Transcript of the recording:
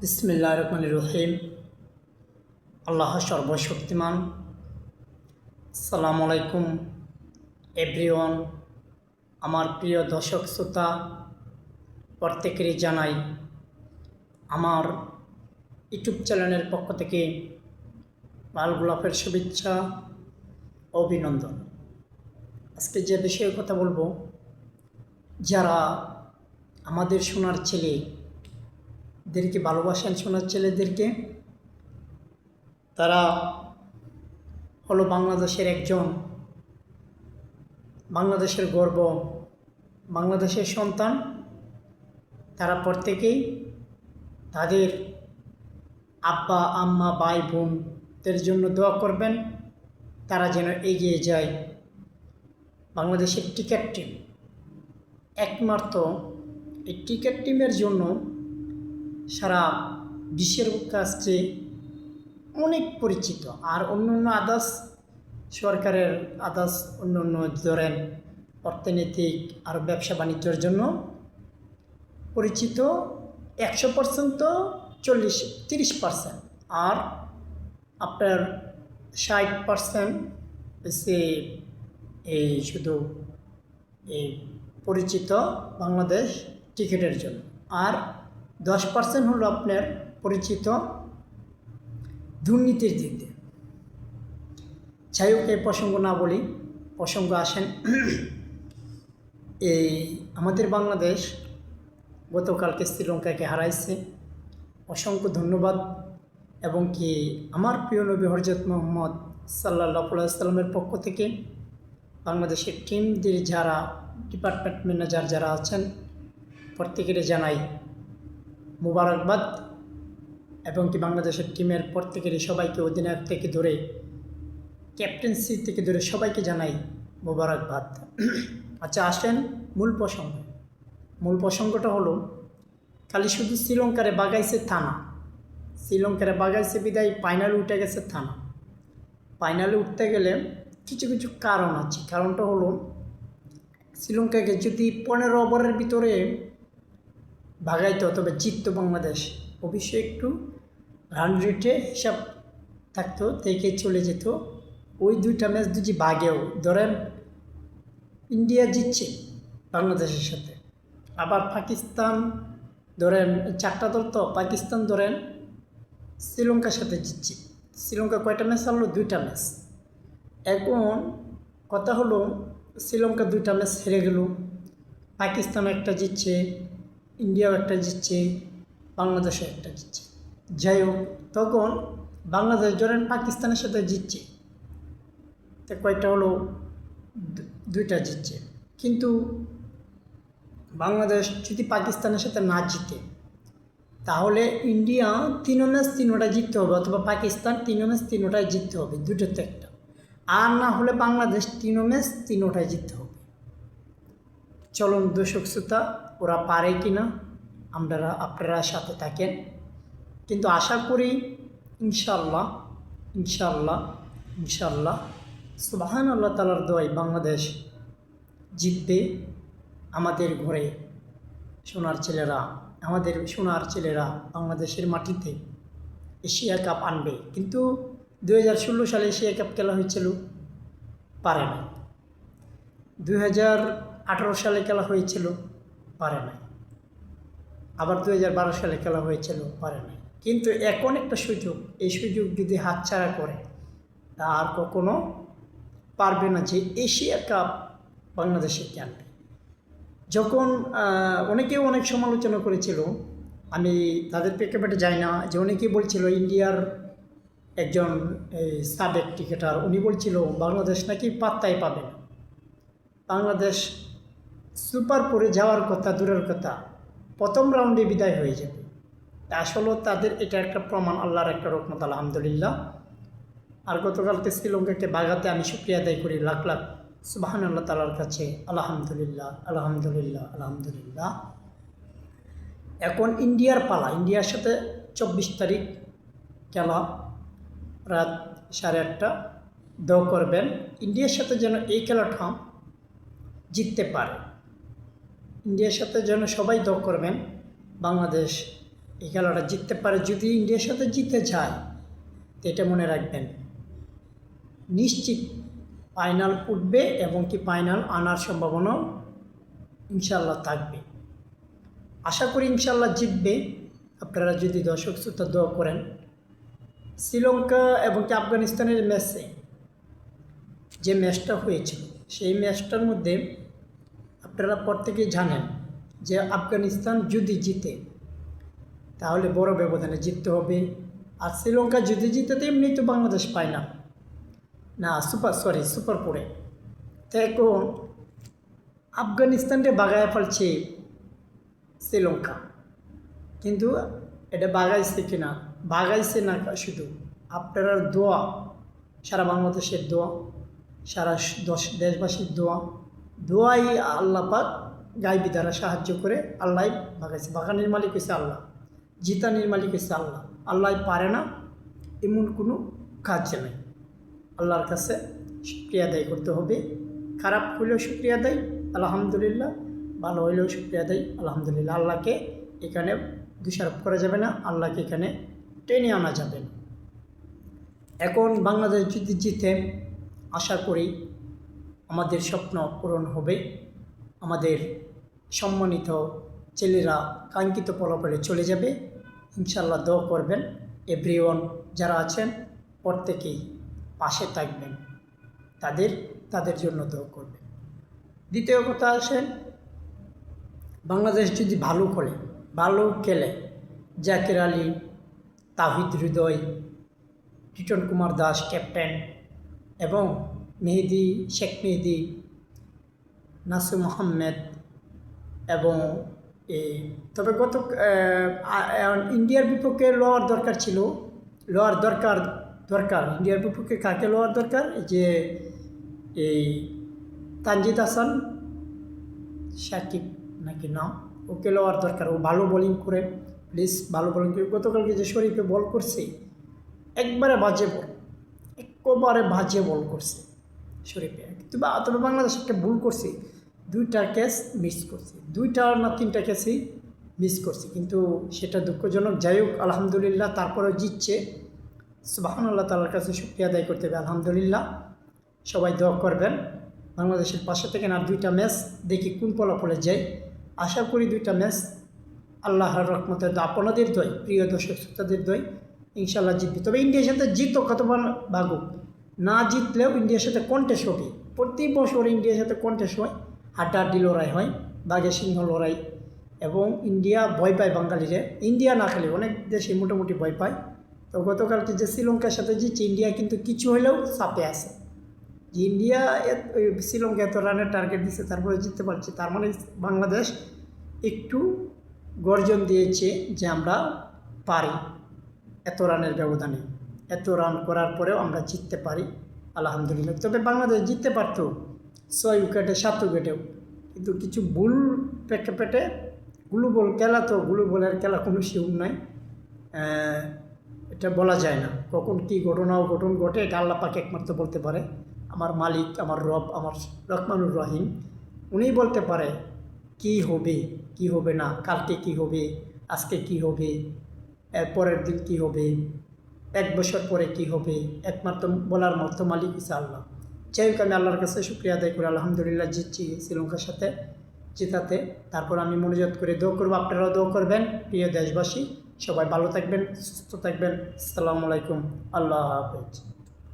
বিসমিল্লা রহমান রহিম আল্লাহ সর্বশক্তিমান। সালাম আলাইকুম এভরিওয়ান। আমার প্রিয় দর্শক শ্রোতা, প্রত্যেকেরই জানাই আমার ইউটিউব চ্যানেলের পক্ষ থেকে লাল গোলাপের শুভেচ্ছা অভিনন্দন। আজকে যে বিষয়ে কথা বলব, যারা আমাদের সোনার ছেলে দেরকে ভালোবাসেন সোনার ছেলেদেরকে। তারা হলো বাংলাদেশের একজন, বাংলাদেশের গর্ব, বাংলাদেশের সন্তান। তারা প্রত্যেকেই তাদের আব্বা, আম্মা, ভাই, বোনদের জন্য দোয়া করবেন। তারা যেন এগিয়ে যায়। বাংলাদেশের টিকিট টিম, একমাত্র এই ক্রিকেট টিমের জন্য সারা বিশ্বের কাছে অনেক পরিচিত। আর অন্য অন্য আদার্স সরকারের আদার্স অন্য অন্য ধরেন অর্থনৈতিক আর ব্যবসা বাণিজ্যের জন্য পরিচিত একশো পার্সেন্ট তো চল্লিশ, তিরিশ পার্সেন্ট। আর আপনার ষাট পার্সেন্ট সে এই শুধু এই পরিচিত বাংলাদেশ টিকিটের জন্য। আর দশ পার্সেন্ট হলো আপনার পরিচিত দুর্নীতির দিক দিয়ে। যাই হোক, এই প্রসঙ্গ না বলি, প্রসঙ্গ আসেন। এই আমাদের বাংলাদেশ গতকালকে শ্রীলঙ্কাকে হারাইছে। অসংখ্য ধন্যবাদ। এবং কি আমার প্রিয় নবী হরজত মোহাম্মদ সাল্লাহ সাল্লামের পক্ষ থেকে বাংলাদেশের টিমদের যারা ডিপার্টমেন্ট ম্যানেজার যারা আছেন, প্রত্যেকের জানাই মুবারকবাদ এবং কি বাংলাদেশের টিমের প্রত্যেকেরই সবাইকে অধিনায়ক থেকে ধরে, ক্যাপ্টেন্সি থেকে ধরে সবাইকে জানাই মুবারকবাদ। আচ্ছা আসেন মূল প্রসঙ্গ। মূল প্রসঙ্গটা হলো, খালি শুধু শ্রীলঙ্কারে বাগাইছে থানা, শ্রীলঙ্কারে বাগাইছে বিদায়, ফাইনালে উঠে গেছে থানা। ফাইনালে উঠতে গেলে কিছু কিছু কারণ আছে। কারণটা হলো, শ্রীলঙ্কাকে যদি পনেরো ওভারের ভিতরে ভাগাইতো তবে জিততো বাংলাদেশ, অবশ্যই একটু রান রেটে হিসাব থাকতো থেকে চলে যেত। ওই দুইটা ম্যাচ যদি বাগেও, ধরেন ইন্ডিয়া জিতছে বাংলাদেশের সাথে। আবার পাকিস্তান, ধরেন চারটা দল তো, পাকিস্তান ধরেন শ্রীলঙ্কার সাথে জিতছে। শ্রীলঙ্কা কয়টা ম্যাচ হারলো? দুইটা ম্যাচ এখন কথা হলো, শ্রীলঙ্কা দুইটা ম্যাচ হেরে গেল, পাকিস্তান একটা জিতছে ইন্ডিয়াও একটা জিতছে, বাংলাদেশও একটা জিতছে। যাই হোক, তখন বাংলাদেশ ধরেন পাকিস্তানের সাথে জিতছে। তো কয়টা হলো? দুইটা জিতছে। কিন্তু বাংলাদেশ যদি পাকিস্তানের সাথে না জিতে, তাহলে ইন্ডিয়া তিন ম্যাচ তিনোটা জিততে হবে অথবা পাকিস্তান তিন ম্যাচ তিনোটায় জিততে হবে। দুটোতে একটা। আর না হলে বাংলাদেশ তিন ম্যাচ তিনোটায় জিততে হবে। চলুন দর্শক শ্রোতা ওরা পারে কি না আমরা আপনারা সাথে থাকেন। কিন্তু আশা করি ইনশাল্লাহ ইনশাল্লাহ ইনশাল্লাহ সুবাহান আল্লাহ তালার দোয়াই বাংলাদেশ জিতবে আমাদের ঘরে। সোনার ছেলেরা, আমাদের সোনার ছেলেরা বাংলাদেশের মাটিতে এশিয়া কাপ আনবে। কিন্তু দু হাজার ষোলো সালে এশিয়া কাপ খেলা হয়েছিল, পারে না। দুই হাজার আঠারো সালে খেলা হয়েছিল, পারে নাই। আবার দু হাজার বারো সালে খেলা হয়েছিল, পারে নাই। কিন্তু এখন একটা সুযোগ, এই সুযোগ যদি হাতছাড়া করে, তা আর কখনো পারবে না যে এশিয়া কাপ বাংলাদেশে আনবে যখন অনেকেও অনেক সমালোচনা করেছিল, আমি তাদের প্রেক্ষাপটে যাই না, যে অনেকেই বলছিল ইন্ডিয়ার একজন সাবেক ক্রিকেটার উনি বলছিল, বাংলাদেশ নাকি পাত্তাই পাবে বাংলাদেশ সুপার পরে যাওয়ার কথা, দূরের কথা, প্রথম রাউন্ডে বিদায় হয়ে যাবে। আসলেও তাদের এটা একটা প্রমাণ, আল্লাহর একটা রকমত আলহামদুলিল্লাহ। আর গতকালকে শ্রীলঙ্কাকে বাগাতে আমি সুক্রিয়া আদায় করি, লাখ লাখ সুবাহান আল্লাহ তালার কাছে, আলহামদুলিল্লাহ আলহামদুলিল্লাহ আলহামদুলিল্লাহ। এখন ইন্ডিয়ার পালা, ইন্ডিয়ার সাথে চব্বিশ তারিখ খেলা, রাত সাড়ে আটটা দ করবেন, ইন্ডিয়ার সাথে যেন এই খেলাটা জিততে পারে। ইন্ডিয়ার সাথে যেন সবাই দ করবেন, বাংলাদেশ এই খেলাটা জিততে পারে যদি ইন্ডিয়ার সাথে জিতে যায় এটা মনে রাখবেন। নিশ্চিত ফাইনাল উঠবে এবং কি ফাইনাল আনার সম্ভাবনাও ইনশাল্লাহ থাকবে। আশা করি ইনশাল্লাহ জিতবে। আপনারা যদি দর্শক শ্রোতা দোয়া করেন, শ্রীলঙ্কা এবং কি আফগানিস্তানের ম্যাচে যে ম্যাচটা হয়েছিল, সেই ম্যাচটার মধ্যে আপনারা প্রত্যেকেই জানেন যে আফগানিস্তান যদি জিতে, তাহলে বড় ব্যবধানে জিততে হবে। আর শ্রীলঙ্কা যদি জিতে, তো এমনি তো বাংলাদেশ পায় না। না, সুপার সরি সুপার পড়ে তো এখন আফগানিস্তানকে বাগায় ফেলছে শ্রীলঙ্কা। কিন্তু এটা বাগাইছে কিনা? বাগাইছে না শুধু। আপনার দোয়া, সারা বাংলাদেশের দোয়া, সারা দশ, দেশবাসীর দোয়া দোয়াই আল্লাহ পাক গাইবি দ্বারা সাহায্য করে আল্লাহ বাগাইছে। বাগানের মালিক হচ্ছে আল্লাহ, জিতানির মালিক হচ্ছে আল্লাহ। আল্লাহ পারে না, এমন কোনো কাজ নেই। আল্লাহর কাছে শুক্রিয়া আদায় করতে হবে। খারাপ হলেও শুক্রিয়া দেয়, আলহামদুলিল্লাহ। ভালো হইলেও শুক্রিয়া দেয়, আলহামদুলিল্লাহ। আল্লাহকে এখানে দোষারোপ করা যাবে না, আল্লাহকে এখানে টেনে আনা যাবে না। এখন বাংলাদেশ যদি জিতে আশা করি আমাদের স্বপ্ন পূরণ হবে। আমাদের সম্মানিত ছেলেরা কাঙ্ক্ষিত ফলাফলে চলে যাবে। ইনশাল্লাহ দোয়া করবেন। এভরিওয়ান যারা আছেন, প্রত্যেকেই পাশে থাকবেন। তাদের তাদের জন্য দোয়া করবেন। দ্বিতীয় কথা আসেন বাংলাদেশ যদি ভালো করে ভালো খেলে, জাকির আলী, তাহিদ হৃদয়, টিটন কুমার দাস ক্যাপ্টেন এবং মেহেদি, শেখ মেহেদি নাসু মোহাম্মদ এবং এই তবে গত ইন্ডিয়ার বিপক্ষে লওয়ার দরকার ছিল। লওয়ার দরকার দরকার। ইন্ডিয়ার বিপক্ষে কাকে লওয়ার দরকার? যে এই তানজিদ হাসান সাকিব নাকি নাম ওকে লওয়ার দরকার। ও ভালো বোলিং করে, প্লিজ ভালো বোলিং করে। গতকালকে যে শরীফে বল করছে, একবারে বাজে বল, একবারে বাজে বল করছে। শরীফে কিন্তু বা- তবে বাংলাদেশ একটা ভুল করছে। দুইটা ক্যাচ মিস করছে। দুইটা না তিনটা ক্যাচই মিস করছে। কিন্তু সেটা দুঃখজনক। যাই হোক আলহামদুলিল্লাহ তারপরেও জিতছে। সুবাহান আল্লাহ তালার কাছে শুক্রিয়া আদায় করতে হবে। আলহামদুলিল্লাহ সবাই দোয়া করবেন। বাংলাদেশের পাশে থেকে আর দুইটা ম্যাচ দেখি কোন ফলাফলে যায়। আশা করি দুইটা ম্যাচ আল্লাহর রহমতের দোয়া, আপনাদের দই প্রিয় দর্শক শ্রোতাদের দই ইনশাল্লাহ জিতবে। তবে ইন্ডিয়ার সাথে জিতো কতবার ভাগুক না জিতলেও ইন্ডিয়ার সাথে কন্টেস্ট হবে। প্রতি বছর ইন্ডিয়ার সাথে কন্টেস্ট হয় হাড্ডাহাড্ডি লড়াই হয়, বাঘে সিংহ লড়াই এবং ইন্ডিয়া ভয় পায় বাঙালিরে ইন্ডিয়া না খেলে অনেক দেশে মোটামুটি ভয় পায়। তো গতকালকে যে শ্রীলঙ্কার সাথে জিতছে, ইন্ডিয়া কিন্তু কিছু হলেও চাপে আছে। যে ইন্ডিয়া শ্রীলঙ্কা এত রানের টার্গেট দিচ্ছে তারপরে জিততে পারছে, তার মানে বাংলাদেশ একটু গর্জন দিয়েছে যে আমরা পারি এত রানের ব্যবধানে। এত রান করার পরেও আমরা জিততে পারি, আলহামদুলিল্লাহ। তবে বাংলাদেশ জিততে পারত, ছয় উইকেটে সাত উইকেটেও কিন্তু কিছু ভুল পেটে গুলু বল খেলা তো, গুলু বলের খেলা কোনো শিউর নাই। এটা বলা যায় না। কখন কি ঘটনা ঘটন ঘটে, এটা আল্লাহ পাকে একমাত্র বলতে পারে। আমার মালিক, আমার রব, আমার রহমানুর রহিম, উনিই বলতে পারে, কি হবে? কি হবে না? কালকে কি হবে? আজকে কি হবে? এর পরের দিন কি হবে? এক বছর পরে কি হবে? একমাত্র বলার মতো মালিক ইসা আল্লাহ যাই হোক, আমি আল্লাহর কাছে শুক্রিয়া আদায় করে, আলহামদুলিল্লাহ জিতছি শ্রীলঙ্কার সাথে, জেতাতে। তারপর আমি মনোযোগ করে দোয়া করব, আপনারাও দোয়া করবেন। প্রিয় দেশবাসী, সবাই ভালো থাকবেন, সুস্থ থাকবেন। আসসালামু আলাইকুম, আল্লাহ হাফেজ।